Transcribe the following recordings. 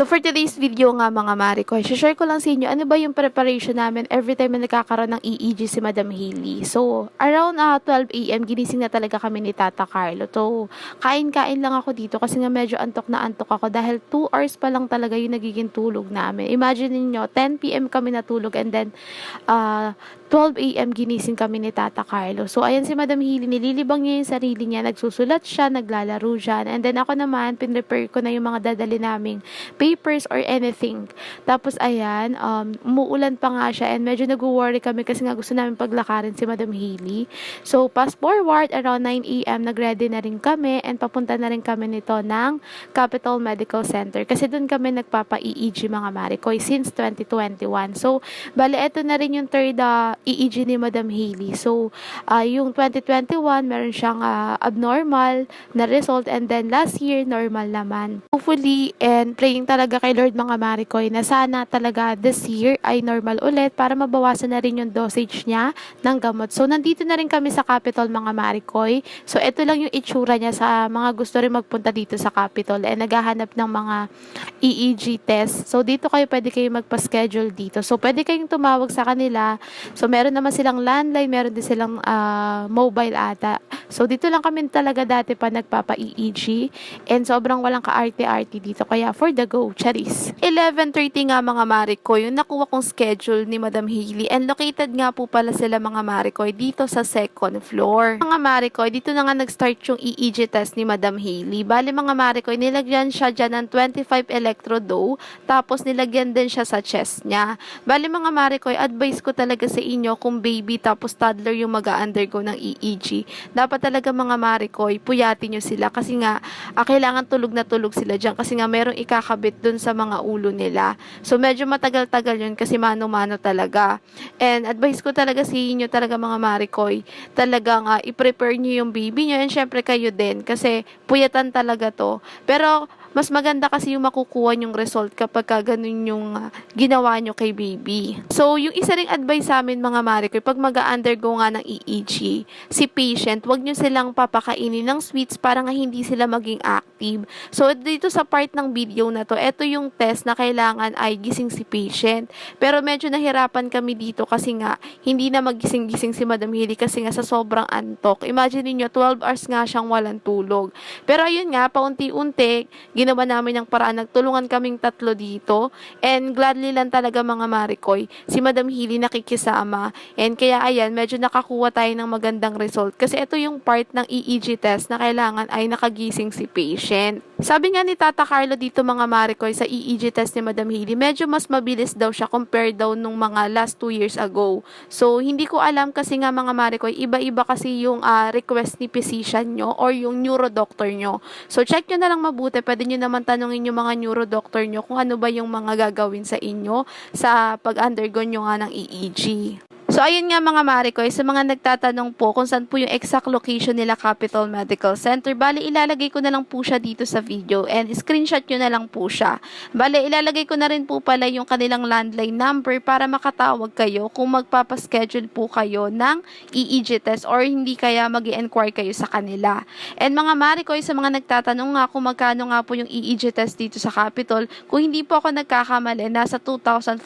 So for today's video nga mga mari ko, share ko lang sa inyo ano ba yung preparation namin every time na nagkakaroon ng EEG si Madam Hailey. So around uh, 12 a.m. ginising na talaga kami ni Tata Carlo. So kain-kain lang ako dito kasi nga medyo antok na antok ako dahil 2 hours pa lang talaga yung nagiging tulog namin. Imagine niyo 10 p.m. kami natulog and then uh, 12 a.m. ginising kami ni Tata Carlo. So, ayan si Madam Hili, nililibang niya yung sarili niya, nagsusulat siya, naglalaro siya. And then ako naman, pinrepare ko na yung mga dadali naming papers or anything. Tapos, ayan, um, umuulan pa nga siya and medyo nag-worry kami kasi nga gusto namin paglakarin si Madam Hili. So, fast forward, around 9 a.m., nag-ready na rin kami and papunta na rin kami nito ng Capital Medical Center kasi doon kami nagpapa-EEG mga Marikoy since 2021. So, bale, eto na rin yung third uh, EEG ni Madam Hailey. So, uh, yung 2021, meron siyang uh, abnormal na result and then last year, normal naman. Hopefully, and praying talaga kay Lord mga Marikoy na sana talaga this year ay normal ulit para mabawasan na rin yung dosage niya ng gamot. So, nandito na rin kami sa Capitol mga Marikoy. So, ito lang yung itsura niya sa mga gusto rin magpunta dito sa Capitol and naghahanap ng mga EEG test. So, dito kayo pwede kayo magpa-schedule dito. So, pwede kayong tumawag sa kanila. So, meron naman silang landline, meron din silang ah, mobile ata. So, dito lang kami talaga dati pa nagpapa-EEG. And sobrang walang ka-RT-RT dito. Kaya, for the go, charis. 11.30 nga mga Marikoy, yung nakuha kong schedule ni Madam Hailey. And located nga po pala sila mga Marikoy dito sa second floor. Mga Marikoy, dito na nga nag-start yung EEG test ni Madam Hailey. Bali mga Marikoy, nilagyan siya dyan ng 25 electrodo. Tapos nilagyan din siya sa chest niya. Bali mga Marikoy, advice ko talaga sa inyo kung baby tapos toddler yung mag undergo ng EEG. Dapat talaga mga Marikoy, puyatin nyo sila kasi nga ah, kailangan tulog na tulog sila dyan kasi nga merong ikakabit dun sa mga ulo nila. So medyo matagal-tagal yun kasi mano-mano talaga. And advice ko talaga sa inyo talaga mga Marikoy, talagang ah, i-prepare nyo yung baby nyo and syempre kayo din kasi puyatan talaga to. Pero mas maganda kasi yung makukuha yung result kapag ka ganun yung ah, ginawa nyo kay baby. So, yung isa ring advice sa amin mga Marikoy, pag mag-undergo nga ng EEG, si patient, wag nyo silang papakainin ng sweets para nga hindi sila maging active. So, dito sa part ng video na to, ito yung test na kailangan ay gising si patient. Pero medyo nahirapan kami dito kasi nga, hindi na magising-gising si Madam Hili kasi nga sa sobrang antok. Imagine niyo 12 hours nga siyang walang tulog. Pero ayun nga, paunti-unti, ginawa namin ng paraan. Nagtulungan kaming tatlo dito. And gladly lang talaga mga Marikoy, si Madam Hili nakikisama. And kaya ayan, medyo nakakuha tayo ng magandang result. Kasi ito yung part ng EEG test na kailangan ay nakagising si patient. Sabi nga ni Tata Carlo dito mga Marikoy sa EEG test ni Madam Hili, medyo mas mabilis daw siya compared daw nung mga last 2 years ago. So, hindi ko alam kasi nga mga Marikoy, iba-iba kasi yung ah, request ni physician nyo or yung neurodoctor nyo. So, check nyo na lang mabuti. Pwede nyo naman tanungin yung mga neurodoctor nyo kung ano ba yung mga gagawin sa inyo sa pag-undergo nyo nga ng EEG. So, ayun nga mga Marikoy, sa mga nagtatanong po kung saan po yung exact location nila Capital Medical Center, bali ilalagay ko na lang po siya dito sa video and screenshot nyo na lang po siya. Bali, ilalagay ko na rin po pala yung kanilang landline number para makatawag kayo kung magpapaschedule po kayo ng EEG test or hindi kaya mag inquire kayo sa kanila. And mga Marikoy, sa mga nagtatanong nga kung magkano nga po yung EEG test dito sa Capitol, kung hindi po ako nagkakamali, nasa 2,400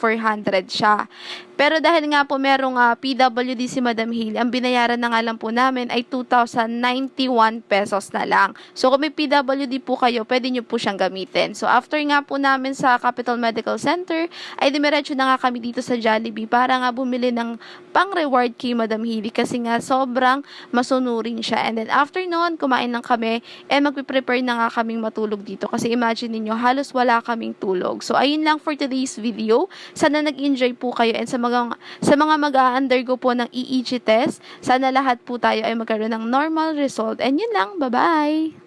siya. Pero dahil nga po merong ah, PWD si Madam Hill, ang binayaran na nga lang po namin ay 2,091 pesos na lang. So kung may PWD po kayo, pwede nyo po siyang gamitin. So after nga po namin sa Capital Medical Center, ay dimiretso na nga kami dito sa Jollibee para nga bumili ng pang-reward kay Madam Hili kasi nga sobrang masunurin siya. And then after noon, kumain lang kami and magpiprepare na nga kaming matulog dito kasi imagine niyo halos wala kaming tulog. So ayun lang for today's video. Sana nag-enjoy po kayo and sa mga sa mga mag-undergo po ng EEG test, sana lahat po tayo ay magkaroon ng normal result. And yun lang, bye-bye!